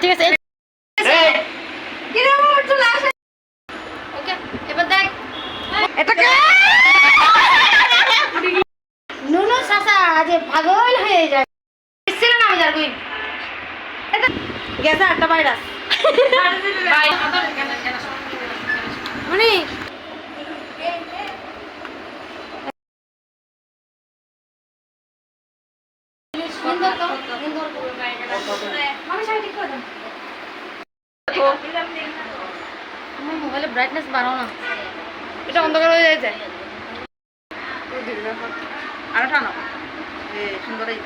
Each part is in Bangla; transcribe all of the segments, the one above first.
ঠিক আছে এবার পাগল হয়ে যায় না আমি একটা ভাইরাস মানে সুন্দর তো সুন্দর মামি শাড়ি ঠিক করে দাও ব্রাইটনেস বাড়াও না এটা অন্ধকার হয়ে যাচ্ছে আরও টানো সুন্দরই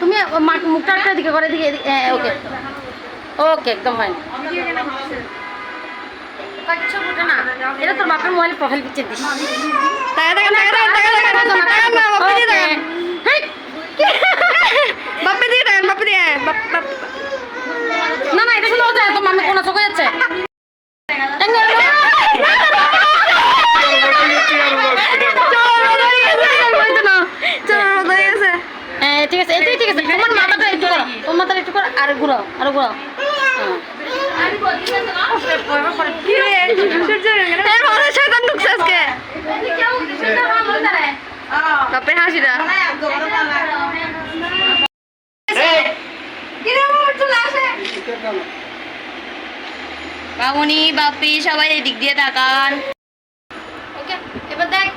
তুমি মুখটা দিকে করে দিকে ওকে ওকে একদম ফাইন এটা তোর বাপের মোবাইল প্রোফাইল পিকচার দিস বাপ্পি দিয়ে দিয়ে দিয়ে বাপ বাপ না না এটা শুনে হচ্ছে তো মামি কোনা চোখে যাচ্ছে হ্যাঁ, ঠিক আছে এটাই ঠিক আছে তোমার মাথাটা একটু করো তোমার মাথাটা একটু করো আর ঘুরাও আর ঘুরাও হ্যাঁ। হাসিটা মামনি বাপি সবাই এই দিক দিয়ে তাকান। ওকে এবার দেখ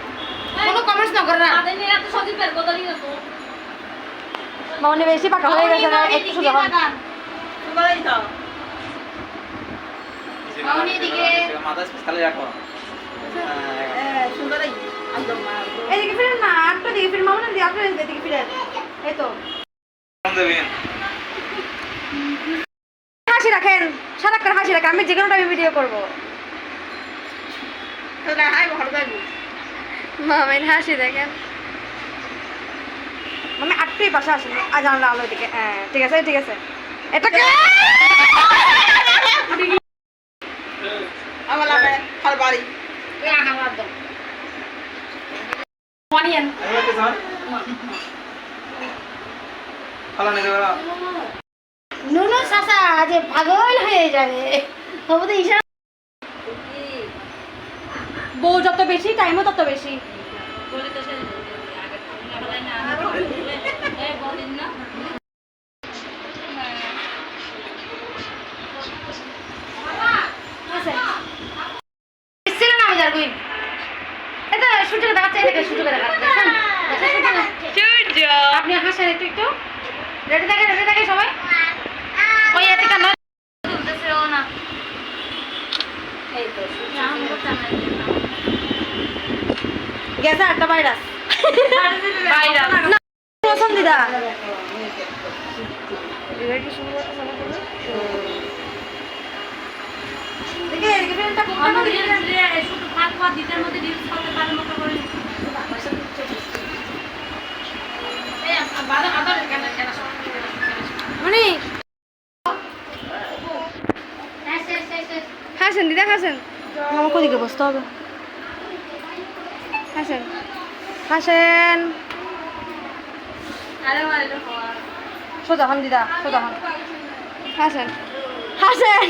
কোনো কমেন্টস না করে না। মামনি বেশি পাকা হয়ে গেছে না একটু সোজা হন এদিকে। মাথা খালি রাখো। এদিকে ফিরেন না একটু দিকে ফিরেন। মামনি দিয়ে আপনি এদিকে ফিরেন। এই তো। হাসি রাখেন সারাক্ষণ হাসি রাখেন। আমি যে কোনো টাইমে ভিডিও করব। মামের হাসি দেখেন। মামি আটটাই পাশে আসেন। আজ আমরা আলো দিকে হ্যাঁ ঠিক আছে ঠিক আছে। এটাকে নেই দেবে নুনু চাচা আজ পাগল হয়ে যাবে। বউ যত বেশি টাইমও তত বেশি। না যাবি এটা সূর্যকে দেখাচ্ছে এটাকে সূর্যকে দেখাচ্ছে? সূর্য। আপনি হাসেন একটু একটু। রেডি থাকে রেডি থাকে সবাই। ওই এতে কেন এই তো গেছে একটা ভাইরাস। ভাইরাস। দেখে এদিকে ভালো মানে! হাসেন দিদা হাসেন। আমাকে ওদিকে বসতে হবে? হাসেন। হাসেন। সোজা হন দিদা সোজা হন। হাসেন। হাসেন!